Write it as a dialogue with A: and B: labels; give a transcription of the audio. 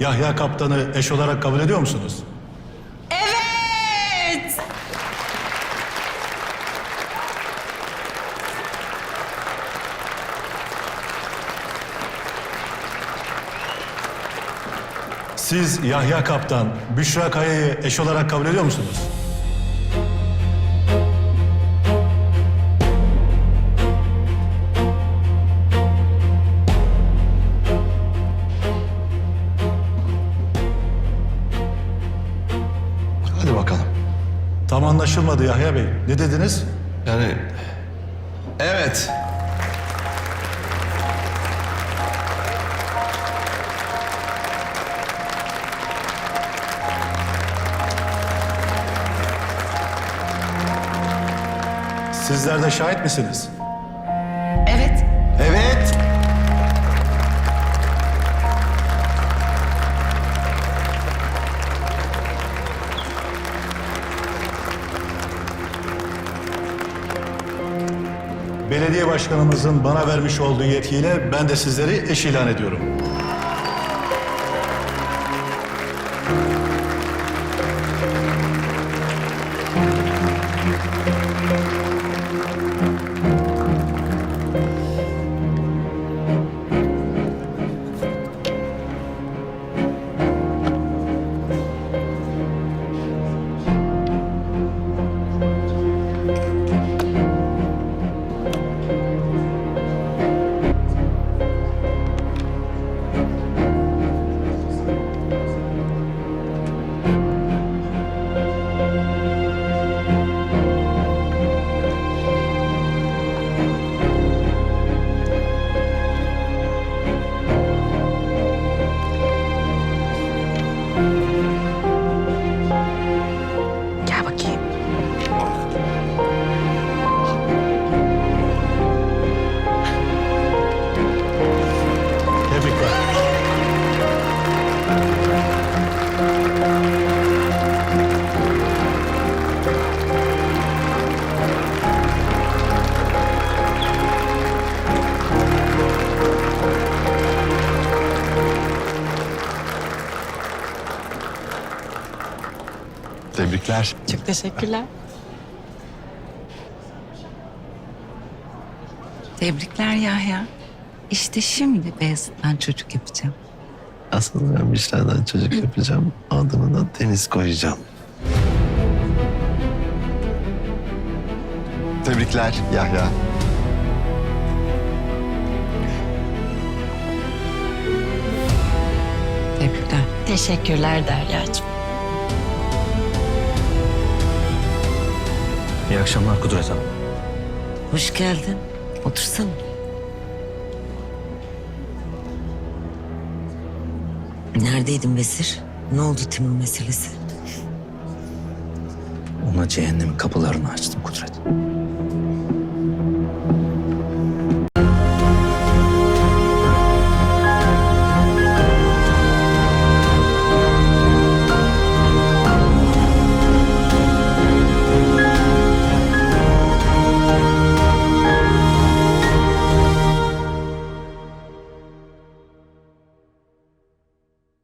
A: Yahya Kaptan'ı eş olarak kabul ediyor musunuz?
B: Evet.
A: Siz Yahya Kaptan, Büşra Kaya'yı eş olarak kabul ediyor musunuz? Tam anlaşılmadı Yahya Bey. Ne dediniz?
C: Yani evet.
A: Sizler de şahit misiniz? Belediye başkanımızın bana vermiş olduğu yetkiyle ben de sizleri eş ilan ediyorum.
B: Thank
A: you.
C: Tebrikler.
B: Çok teşekkürler.
D: Tebrikler Yahya. İşte şimdi Beyazıt'tan çocuk yapacağım.
C: Asıl ben Büşra'dan çocuk yapacağım. Adını da Deniz koyacağım. Tebrikler Yahya.
D: Tebrikler.
B: Teşekkürler Derya'cığım.
E: İyi akşamlar Kudret Hanım.
D: Hoş geldin. Otursana. Neredeydin Vesir? Ne oldu Timur meselesi?
E: Ona cehennemin kapılarını açtım Kudret.